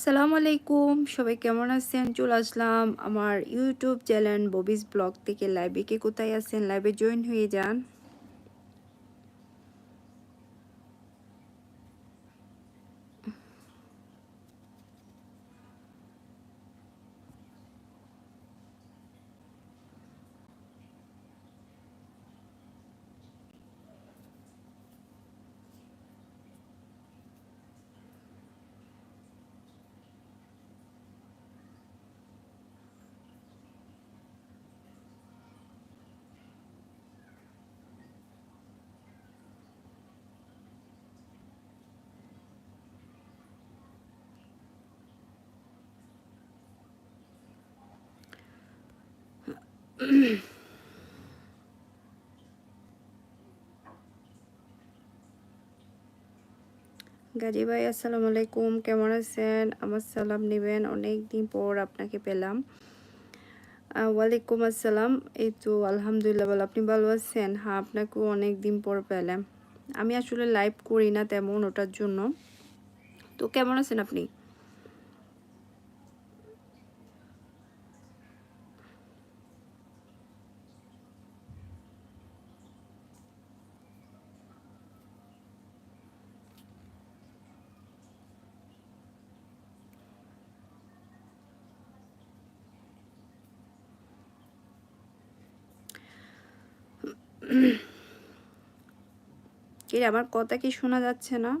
আসসালামু আলাইকুম। সবাই কেমন আছেন? চলে আসলাম আমার ইউটিউব চ্যানেল ববিস ব্লগ থেকে। লাইভে কে কোথায় আছেন? লাইভে জয়েন হয়ে যান। গাজী ভাই, আসসালামু আলাইকুম। কেমন আছেন? আমার সালাম নেবেন। অনেক দিন পর আপনাকে পেলাম। ওয়ালাইকুম আসসালাম। এই তো আলহামদুলিল্লাহ ভালো। আপনি ভালো আছেন? হ্যাঁ আপনাকেও অনেক দিন পর পেলাম। আমি আসলে লাইভ করি না তেমন ওটার জন্য। তো কেমন আছেন আপনি? কি আমার কথা কি শোনা যাচ্ছে না?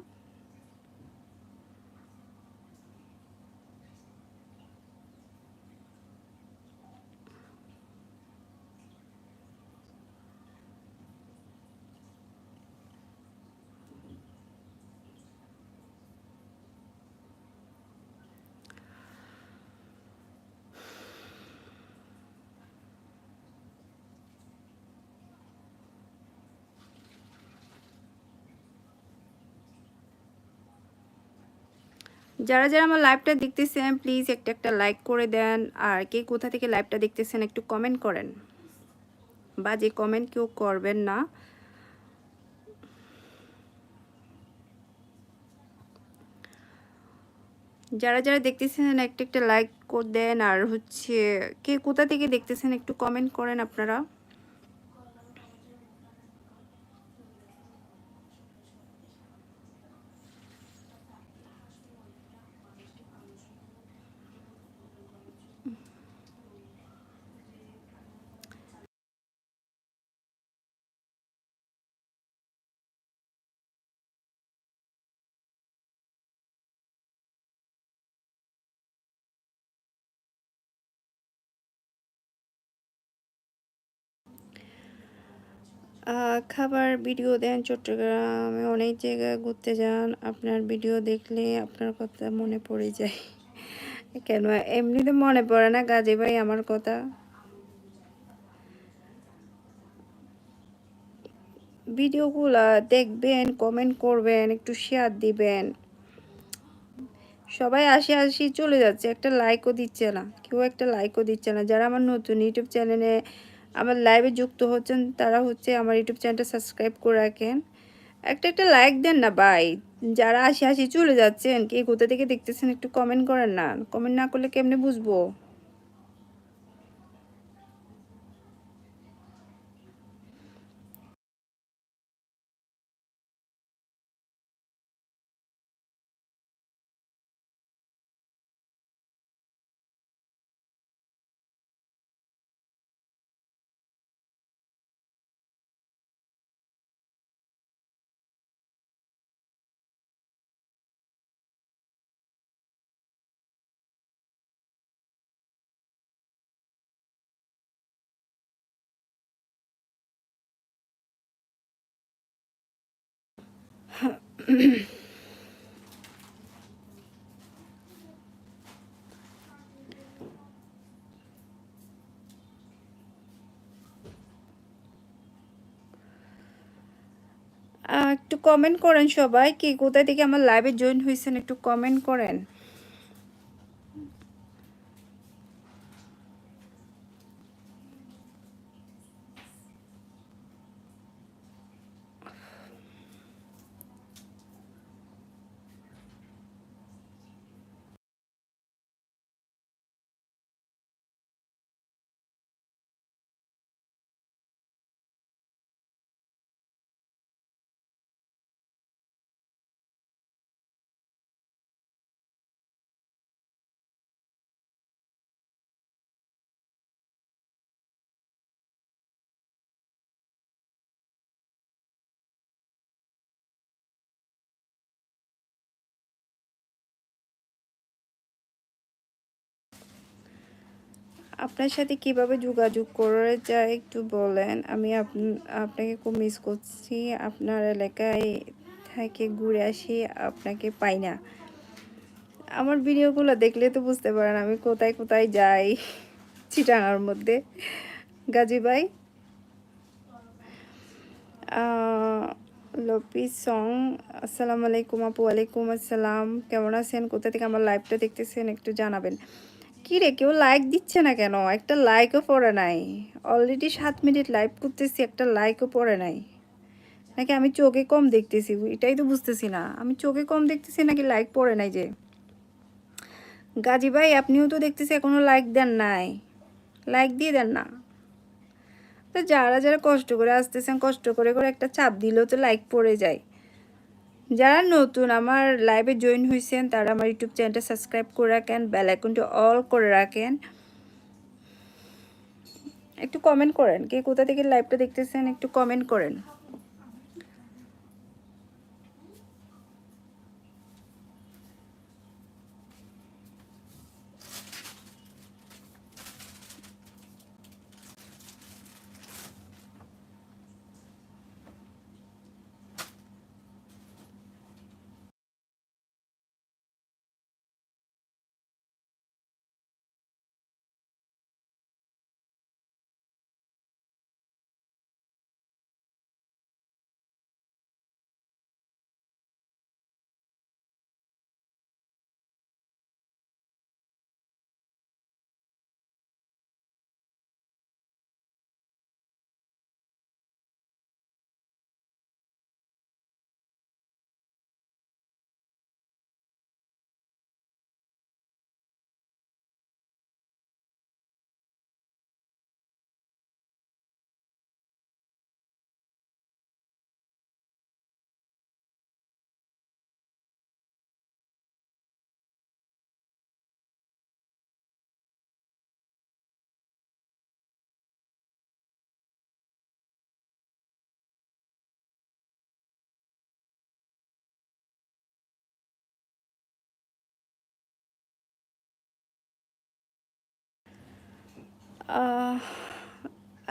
যারা যারা আমার লাইভটা দেখতেছেন প্লিজ একটা একটা লাইক করে দেন। আর কে কোথা থেকে লাইভটা দেখতেছেন, একটু কমেন্ট করেন। বা যে কমেন্ট কেউ করবেন না। যারা যারা দেখতেছেন, একটা একটা লাইক করে দেন। আর হচ্ছে, কে কোথা থেকে দেখতেছেন, একটু কমেন্ট করেন আপনারা। খাবার ভিডিও দেন চট্টগ্রামে, অনেক জায়গায় ঘুরতে যান। আপনার ভিডিও দেখলে আপনার কথা মনে পড়ে যায়। কেন? এমনিতে মনে পড়ে না, গাজী ভাই আমার কথা। ভিডিওগুলো দেখবেন কমেন্ট করবেন, একটু শেয়ার দিবেন। সবাই আসি আসি চলে যাচ্ছে। একটা লাইকও দিচ্ছে না। কেউ একটা লাইকও দিচ্ছে না। যারা আমার নতুন ইউটিউব চ্যানেলে আমার লাইভে যুক্ত হচ্ছেন, তারা হচ্ছে আমার ইউটিউব চ্যানেলটা সাবস্ক্রাইব করে রাখেন। একটা একটা লাইক দেন না ভাই। যারা আসি আসি চলে যাচ্ছেন, কে কোথা থেকে দেখতেছেন একটু কমেন্ট করেন না। কমেন্ট না করলে কেমনে বুঝব? একটু কমেন্ট করেন সবাই কি কোথায় থেকে আমার লাইভে জয়েন হয়েছেন একটু কমেন্ট করেন। আপনার সাথে কীভাবে যোগাযোগ করে যায় একটু বলেন? আমি আপ- আপনাকে খুব মিস করছি। আপনার এলাকায় থেকে ঘুরে আসি, আপনাকে পাই না। আমার ভিডিওগুলো দেখলে তো বুঝতে পারেন আমি কোথায় কোথায় যাই চিটাঙার মধ্যে। গাজী ভাই? লপি সং আসসালামু আলাইকুম আপু, ওয়ালাইকুম আসসালাম। কেমন আছেন? কোথা থেকে আমার লাইভটা দেখতেছেন একটু জানাবেন। কি রে? কেউ লাইক দিচ্ছে না কেন? একটা লাইকও পড়ে নাই। অলরেডি সাত মিনিট লাইভ করতেছি, একটা লাইকও পড়ে নাই। নাকি আমি চোখে কম দেখতেছি? এটাই তো বুঝতেছি না। আমি চোখে কম দেখতেছি নাকি লাইক পড়ে নাই যে? গাজী ভাই, আপনিও তো দেখতেছি এখনও লাইক দেন নাই। লাইক দিয়ে দেন না। তো যারা যারা কষ্ট করে আসতেছেন, কষ্ট করে করে একটা চাপ দিলেও তো লাইক পড়ে যায়। যারা নতুন আমার লাইভে জয়েন হয়েছেন তারা আমার ইউটিউব চ্যানেলটা সাবস্ক্রাইব করে রাখেন বেল আইকনটি অল করে রাখেন। একটু কমেন্ট করেন, কে কোথা থেকে লাইভটা দেখতেছেন, একটু কমেন্ট করেন।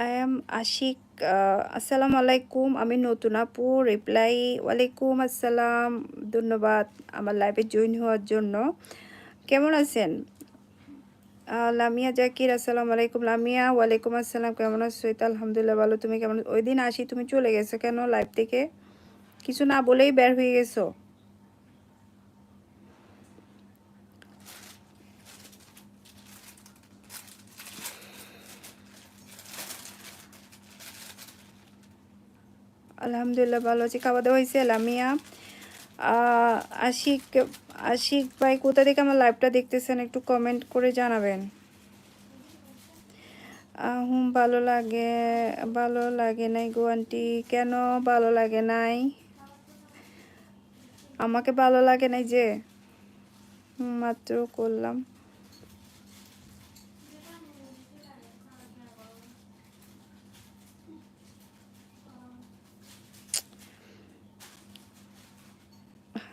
আই এম আশিক আসসালামু আলাইকুম। আমি নতুন আপু রিপ্লাই ওয়ালাইকুম আসসালাম। ধন্যবাদ আমার লাইভে জয়েন হওয়ার জন্য। কেমন আছেন? লামিয়া জাকির, আসসালামু আলাইকুম। লামিয়া, ওয়ালাইকুম আসসালাম। কেমন আছো? তো আলহামদুলিল্লাহ, ভালো। তুমি কেমন? ওই দিন আসি, তুমি চলে গেছো কেন লাইভ থেকে? কিছু না বলেই বের হয়ে গেছো। আলহামদুলিল্লাহ ভালো আছি। খাওয়া দাওয়া হয়েছে লামিয়া আশিক আশিক ভাই, কোথা থেকে আমার লাইভটা দেখতেছেন একটু কমেন্ট করে জানাবেন। হুম ভালো লাগে ভালো লাগে নাই গো আন্টি কেন ভালো লাগে নাই? আমাকে ভালো লাগে নাই যে? মাত্র করলাম।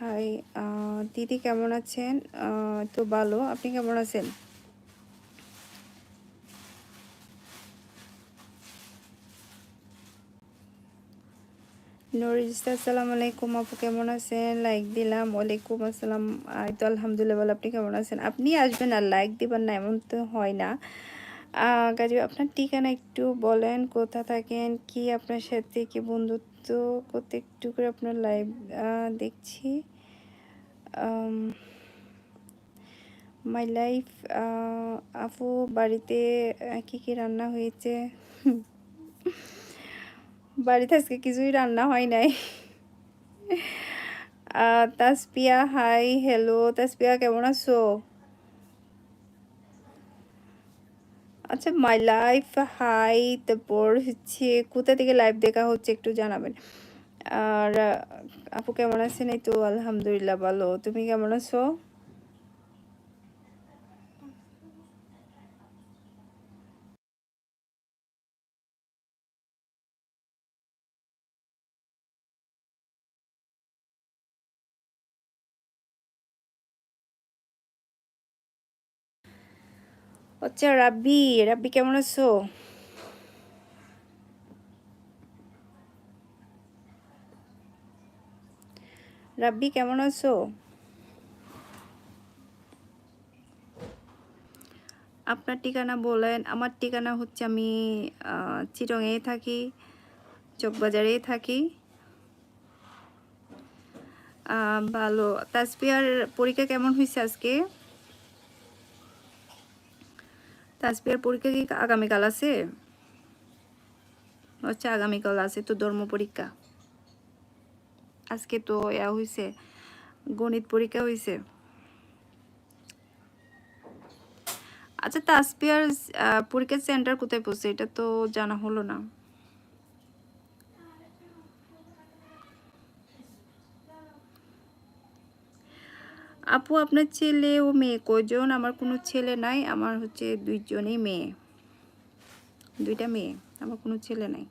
হাই দিদি কেমন আছেন? তো ভালো আপনি কেমন আছেন? নরিস্তা আসসালামু আলাইকুম। আপু কেমন আছেন? লাইক দিলাম, ওয়ালাইকুম আসসালাম। এই তো আলহামদুলিল্লাহ আপনি কেমন আছেন? আপনি আসবেন আর লাইক দিবেন না, এমন তো হয় না। কাজে আপনার ঠিকানা একটু বলেন, কোথা থাকেন? কি আপনার সাথে, কি বন্ধুত্ব করতে একটু করে আপনার লাইভ দেখছি। মাই লাইফ আপু বাড়িতে কী কি রান্না হয়েছে? বাড়িতে আজকে কিছুই রান্না হয় নাই। তাসপিয়া হাই হ্যালো তাসপিয়া কেমন আছো? আচ্ছা মাই লাইফ হাই তারপর হচ্ছে কোথা থেকে লাইভ দেখা হচ্ছে একটু জানাবেন। আর আপু কেমন আছেন? এই তো আলহামদুলিল্লাহ ভালো। তুমি কেমন আছো? আচ্ছা রাব্বি রাব্বি কেমন আছো? রাব্বি কেমন আছো? আপনার ঠিকানা বলেন, আমার ঠিকানা হচ্ছে আমি চিরঙেই থাকি, চকবাজারেই থাকি। ভালো। তাসপিয়ার পরীক্ষা কেমন হয়েছে আজকে? তাসপিয়ার পরীক্ষা কি আগামীকাল আছে? আচ্ছা আগামীকাল আছে তো ধর্ম পরীক্ষা। আজকে তো ইয়া হয়েছে গণিত পরীক্ষা হয়েছে আচ্ছা তাসপিয়ার পরীক্ষা সেন্টার কোথায় পড়ছে? এটা তো জানা হলো না। আপু আপনার ছেলে ও মেয়ে কজন আমার কোনো ছেলে নাই, আমার হচ্ছে দুইজনেই মেয়ে। দুইটা মেয়ে, আমার কোনো ছেলে নাই।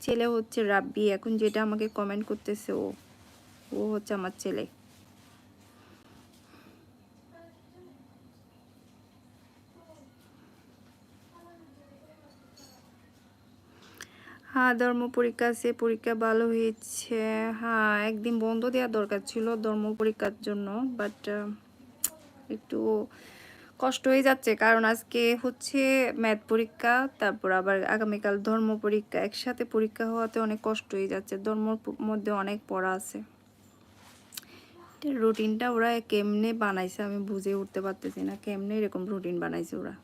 ছেলে হচ্ছে রাব্বি, এখন যেটা আমাকে কমেন্ট করতেছে ও ও হচ্ছে আমার ছেলে। হ্যাঁ ধর্ম পরীক্ষা আছে, পরীক্ষা ভালো হয়েছে। হ্যাঁ একদিন বন্ধ দেওয়া দরকার ছিল ধর্ম পরীক্ষার জন্য বাট একটু কষ্ট হয়ে যাচ্ছে। কারণ আজকে হচ্ছে ম্যাথ পরীক্ষা, তারপর আবার আগামীকাল ধর্ম পরীক্ষা। একসাথে পরীক্ষা হওয়াতে অনেক কষ্ট হয়ে যাচ্ছে। ধর্মর মধ্যে অনেক পড়া আছে। রুটিনটা ওরা কেমনে বানাইছে আমি বুঝে উঠতে পারতেছি না। কেমনে এরকম রুটিন বানাইছে ওরা?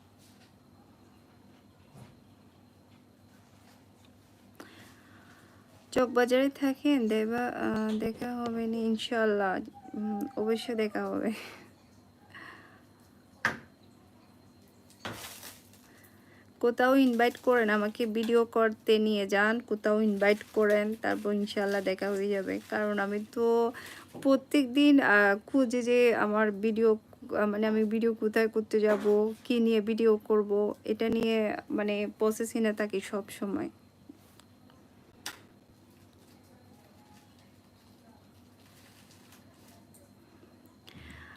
চকবাজারে থাকেন দেবা দেখা হবে না ইনশাল্লাহ অবশ্যই দেখা হবে। কোথাও ইনভাইট করেন, আমাকে ভিডিও করতে নিয়ে যান, কোথাও ইনভাইট করেন, তারপর ইনশাল্লাহ দেখা হয়ে যাবে। কারণ আমি তো প্রত্যেক দিন খুঁজে যে আমার ভিডিও মানে আমি ভিডিও কোথায় করতে যাব, কি নিয়ে ভিডিও করব, এটা নিয়ে মানে প্রসেসিংয়ে থাকি সব সময়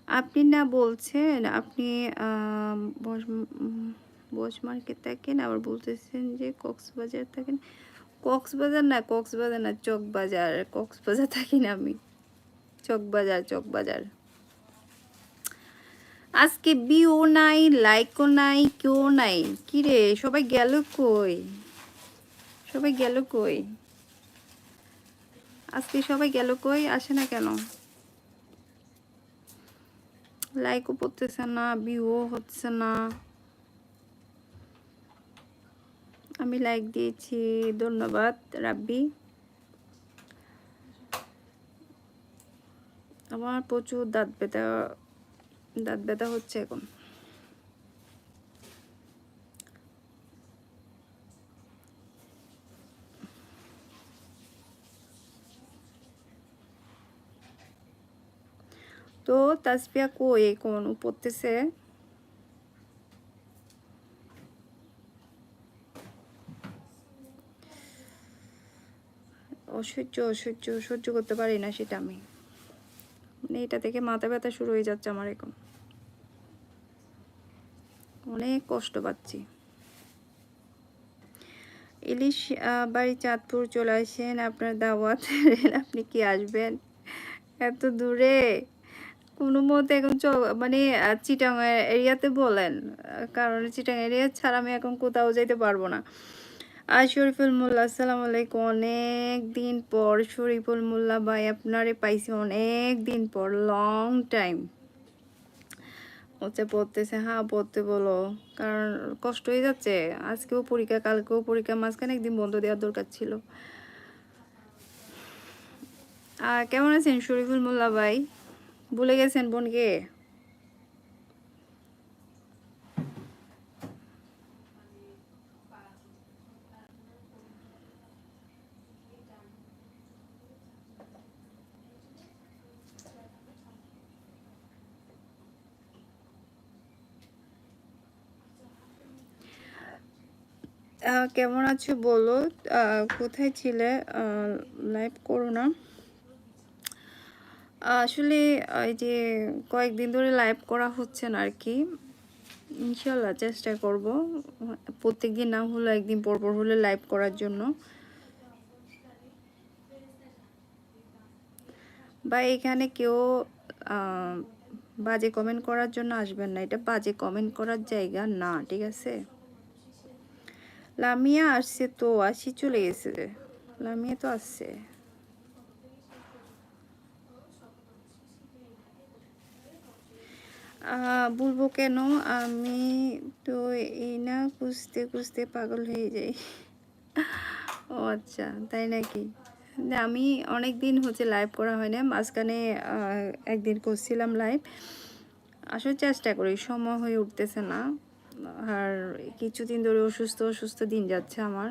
আপনি না বলছেন, আপনি বস মার্কেট থাকেন, আবার বলতেছেন যে কক্সবাজার থাকেন। কক্সবাজার না কক্সবাজার না, চকবাজার, কক্সবাজার থাকি না আমি। চকবাজার চকবাজার। আজকে বিও নাই লাইকও নাই, কেউ নাই। কিরে সবাই গেল কই? সবাই গেল কই? আজকে সবাই গেল কই? আসে না কেন? লাইকও পড়তেছে না ভিউও হচ্ছে না। আমি লাইক দিয়েছি, ধন্যবাদ, রাব্বি। আমার প্রচুর দাঁত ব্যথা দাঁত ব্যথা হচ্ছে এখন। তো তাসপিয়া কই কোন ও পড়তেছে? অসহ্য অসহ্য, সহ্য করতে পারি না সেটা আমি। মানে এটা থেকে মাথা ব্যথা শুরু হয়ে যাচ্ছে আমার এখন। অনেক কষ্ট পাচ্ছি। ইলিশ বাড়ি চাঁদপুর চলে আসেন আপনার দাওয়াত। আপনি কি আসবেন? এত দূরে। কোনো মতে এখন মানে চিটাং এরিয়াতে বলেন কারণ চিটাং এরিয়া ছাড়া আমি এখন কোথাও যেতে পারব না। আর শরীফুল মোল্লা, আসসালামু আলাইকুম। অনেক দিন পর শরীফুল মোল্লা ভাই আপনারে পাইছি, অনেক দিন পর লং টাইম হচ্ছে পড়তেছে হ্যাঁ পড়তে বলো, কারণ কষ্ট হয়ে যাচ্ছে। আজকেও পরীক্ষা, কালকেও পরীক্ষা, মাঝখানে একদিন বন্ধ দেওয়ার দরকার ছিল। কেমন আছেন শরীফুল মোল্লা ভাই? ভুলে গেছেন বোনকে? কেমন আছো বলো? কোথায় ছিলে? লাইভ করো না। আসলে এই যে কয়েকদিন ধরে লাইভ করা হচ্ছে না আর কি ইনশাল্লাহ চেষ্টা করব। প্রত্যেক দিন না হলে একদিন পর পর হলে লাইভ করার জন্য। বা এখানে কেউ বাজে কমেন্ট করার জন্য আসবেন না। এটা বাজে কমেন্ট করার জায়গা না, ঠিক আছে? লামিয়া আসছে তো, আসি চলে গেছে। লামিয়া তো আসছে। বলব কেন? আমি তো এই না খুঁজতে খুঁজতে পাগল হয়ে যাই। ও আচ্ছা তাই নাকি? আমি অনেক দিন হচ্ছে লাইভ করা হয় না, মাঝখানে একদিন করছিলাম লাইভ আসলে চেষ্টা করি, সময় হয়ে উঠতেছে না। আর কিছুদিন ধরে অসুস্থ অসুস্থ দিন যাচ্ছে আমার।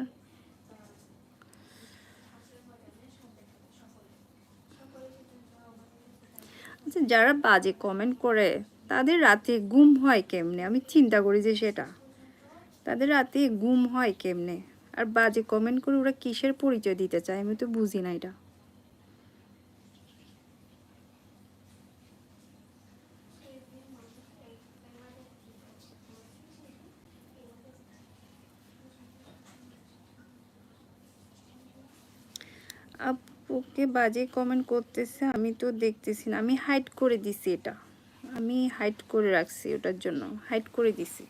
আচ্ছা যারা বাজে কমেন্ট করে তাদের রাতে ঘুম হয় কেমনে? আমি চিন্তা করি যে সেটা। তাদের রাতে ঘুম হয় কেমনে? আর বাজে কমেন্ট করে ওরা কিসের পরিচয় দিতে চায়? আমি তো বুঝি না এটা। আপুকে বাজে কমেন্ট করতেছে আমি তো দেখতেছি না। আমি হাইড করে দিছি এটা। আমি হাইট করে রাখছি ওটার জন্য। হাইট করে দিছি।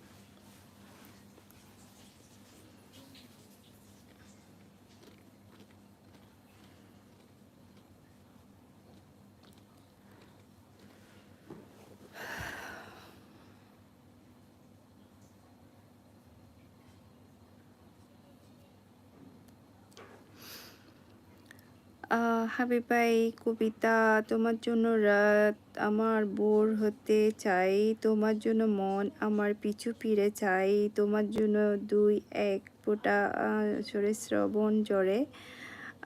আহ, হাবিব ভাই কবিতা তোমার জন্য রাত আমার বোর হতে চাই তোমার জন্য মন আমার পিছু ফিরে চাই তোমার জন্য দুই এক ফোঁটা সরে শ্রবণ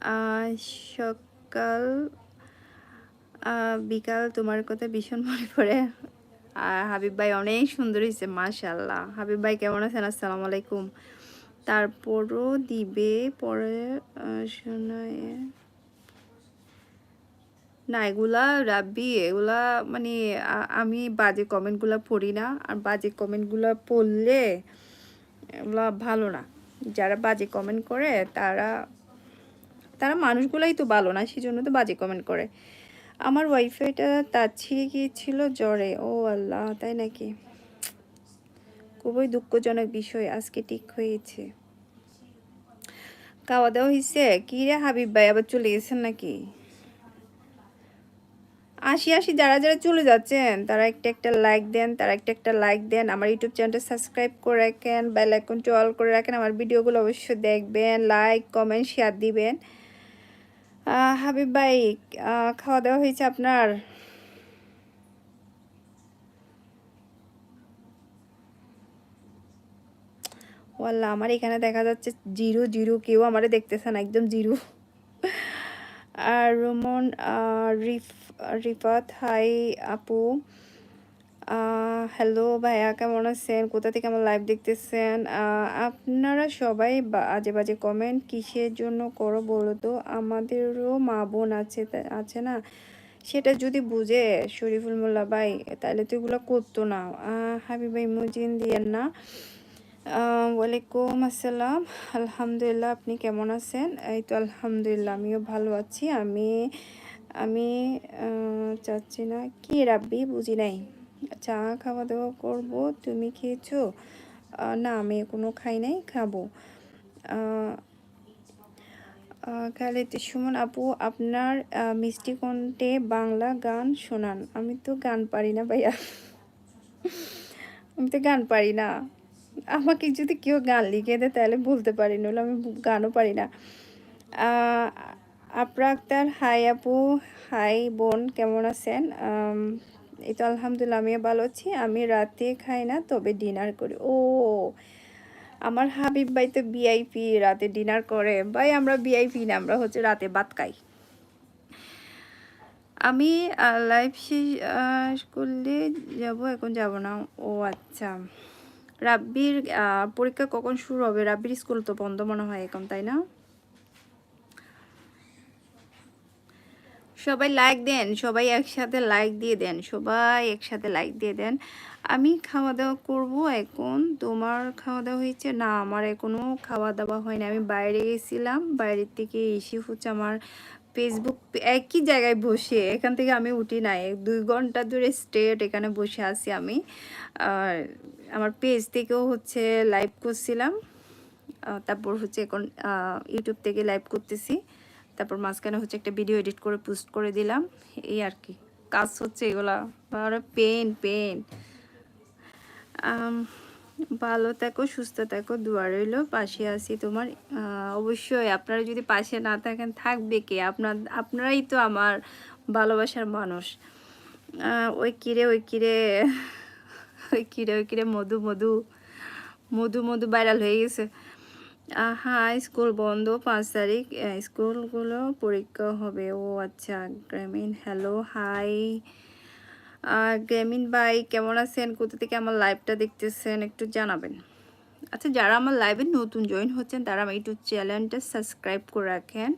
আহ, সকাল বিকাল তোমার কথা ভীষণ মনে পড়ে। আর হাবিব ভাই অনেক সুন্দর হয়েছে মাশাল্লাহ হাবিব ভাই কেমন আছেন? আসসালামু আলাইকুম। তারপরও দিবে পরে শোনায় না, এগুলা রাব্বি, এগুলা মানে আমি বাজে কমেন্টগুলো পড়ি না। আর বাজে কমেন্টগুলো পড়লে এগুলা ভালো না। যারা বাজে কমেন্ট করে, তারা তারা মানুষগুলাই তো ভালো না সেই জন্য তো বাজে কমেন্ট করে। আমার ওয়াইফাইটা তার ছিঁড়ে গিয়েছিল জ্বরে, ও আল্লাহ, তাই নাকি? খুবই দুঃখজনক বিষয়, আজকে ঠিক হয়েছে। খাওয়া দাওয়া হয়েছে কি রে হাবিব ভাই, আবার চলে গেছেন নাকি? আশি আশি, যারা যারা চলে যাচ্ছেন, তারা একটা একটা লাইক দেন, তারা একটা একটা লাইক দেন। আমার ইউটিউব চ্যানেলটা সাবস্ক্রাইব করে রাখেন বেল অল করে রাখেন। আমার ভিডিওগুলো অবশ্যই দেখবেন লাইক কমেন্ট শেয়ার দিবেন। হাবিব ভাই খাওয়া দাওয়া হয়েছে আপনার? ওয়াল্লাহ আমার এখানে দেখা যাচ্ছে জিরো জিরো, কেউ আমারে দেখতেছে না, একদম জিরো। আর রোমন রিফ রিফাত হাই আপু। হ্যালো ভাইয়া কেমন আছেন? কোথা থেকে আমার লাইভ দেখতেছেন? আপনারা সবাই আজে বাজে কমেন্ট কিসের জন্য করো বলো তো? আমাদেরও মা বোন আছে আছে না? সেটা যদি বুঝে শরীফুল মোল্লা ভাই তাহলে তো এগুলো করতো না। আহ, হাবিবাই মুজিন দিয়েন না। ওয়ালাইকুম আসসালাম। আলহামদুলিল্লাহ আপনি কেমন আছেন? এই তো আলহামদুলিল্লাহ আমিও ভালো আছি। আমি আমি চাচ্ছি না। কি রাব্বি? বুঝি নাই। চা খাওয়া দাওয়া করব তুমি খেয়েছো? না আমি কোনো খাই নাই খাব। আহ, সুমন আপু আপনার মিষ্টি কণ্ঠে বাংলা গান শোনান। আমি তো গান পারি না ভাইয়া। আমি তো গান পারি না। আমাকে যদি কেউ গান লিখে দেয় তাহলে বলতে পারি নইলে আমি গানও পারি না। আপরা আক্তার, হাই আপু, হাই বোন, কেমন আছেন? এই তো আলহামদুলিল্লাহ, আমিও ভালো আছি। আমি রাতে খাই না, তবে ডিনার করি। ও, আমার হাবিব ভাই তো বিআইপি রাতে ডিনার করে। ভাই, আমরা বিআইপি না, আমরা হচ্ছে রাতে ভাত খাই। আমি লাইভ শেষ করলে যাব, এখন যাব না। ও আচ্ছা। রাব্বির পরীক্ষা কখন শুরু হবে? রাব্বির স্কুল তো বন্ধ মনে হয় এখন, তাই না? সবাই লাইক দেন, সবাই একসাথে লাইক দিয়ে দেন, সবাই একসাথে লাইক দিয়ে দেন। আমি খাওয়া দাওয়া করব এখন। তোমার খাওয়া দাওয়া হয়েছে? না, আমার এখনও খাওয়া দাওয়া হয়নি। আমি বাইরে গেছিলাম, বাইরের থেকে এসে হচ্ছে আমার ফেসবুক একই জায়গায় বসে। এখান থেকে আমি উঠি নাই। দুই ঘণ্টা ধরে স্ট্রেট এখানে বসে আছি আমি। আর আমার পেজ থেকেও হচ্ছে লাইভ করছিলাম। তারপর হচ্ছে এখন ইউটিউব থেকে লাইভ করতেছি। তারপর মাঝখানে হচ্ছে একটা ভিডিও এডিট করে পোস্ট করে দিলাম। এই আর কি। কাজ হচ্ছে এগুলা। আরে পেন পেন ভালো থাকো, সুস্থ থাকো, দোয়া রইল। পাশে আছি তোমার। অবশ্যই আপনারা যদি পাশে না থাকেন, থাকবে কে? আপনার, আপনারাই তো আমার ভালোবাসার মানুষ। ওই কিরে ওই কিরে ওই কিরে ওই কিরে মধু মধু। মধু মধু ভাইরাল হয়ে গেছে। হ্যাঁ স্কুল বন্ধ, পাঁচ তারিখ স্কুলগুলো পরীক্ষা হবে। ও আচ্ছা গ্রামীণ হ্যালো হাই গ্রামীণ ভাই, কেমন আছেন? কোথা থেকে আমার লাইভটা দেখতেছেন? একটু জানাবেন। আচ্ছা যারা আমার লাইভে নতুন জয়েন হচ্ছেন, তারা আমার ইউটিউব চ্যানেলটা সাবস্ক্রাইব করে রাখেন।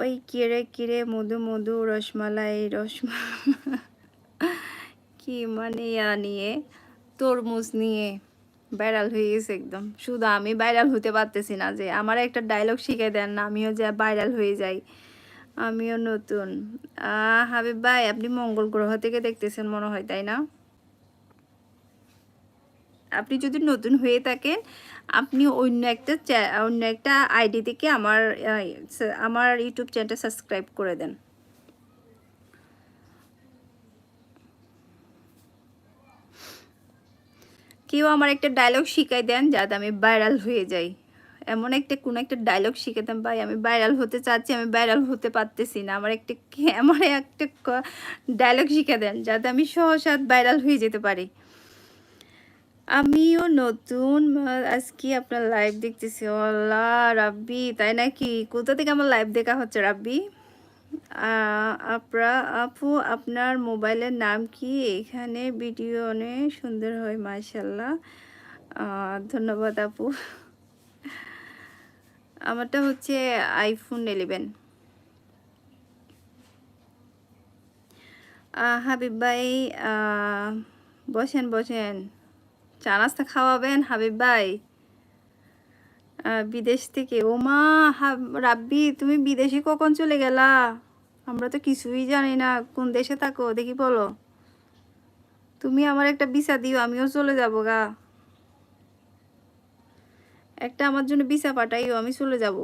ওই কিরে কিরে মধু মধু রসমালাই রসমা কি মানে নিয়ে, তরমুজ নিয়ে ভাইরাল হয়ে গেছে একদম। শুধু আমি ভাইরাল হতে পারতেছি না যে, আমার একটা ডায়লগ শিখে দেন না, আমিও যে ভাইরাল হয়ে যাই, আমিও নতুন। হাবিব ভাই, আপনি মঙ্গল গ্রহ থেকে দেখতেছেন মনে হয়, তাই না? আপনি যদি নতুন হয়ে থাকেন আপনি অন্য একটা অন্য একটা আইডি থেকে আমার আমার ইউটিউব চ্যানেলটা সাবস্ক্রাইব করে দেন। কেউ আমার একটা ডায়লগ শিখাই দেন যাতে আমি ভাইরাল হয়ে যাই। এমন একটা, কোনো একটা ডায়লগ শিখাতাম ভাই, আমি ভাইরাল হতে চাচ্ছি, আমি ভাইরাল হতে পারতেছি না। আমার একটা আমার একটা ডায়লগ শিখে দেন যাতে আমি সহসাত ভাইরাল হয়ে যেতে পারি। আমিও নতুন আজকে আপনার লাইভ দেখতেছি। আল্লাহ, রাব্বি, তাই নাকি? কোথা থেকে আমার লাইভ দেখা হচ্ছে, রাব্বি? আপরা, আপু, আপনার মোবাইলের নাম কি? এখানে ভিডিও অনেক সুন্দর হয় মাশাল্লাহ ধন্যবাদ, আপু। আমারটা হচ্ছে আইফোন ইলেভেন হাবিব ভাই বসেন বসেন। চা নাস্তা খাওয়াবেন, হাবিব ভাই? বিদেশ থেকে। ও মা রাব্বি, তুমি বিদেশে কখন চলে গেলা? আমরা তো কিছুই জানি না। কোন দেশে থাকো, দেখি বলো। তুমি আমার একটা ভিসা দিও, আমিও চলে যাব গা। একটা আমার জন্য ভিসা পাঠাইও, আমি চলে যাব।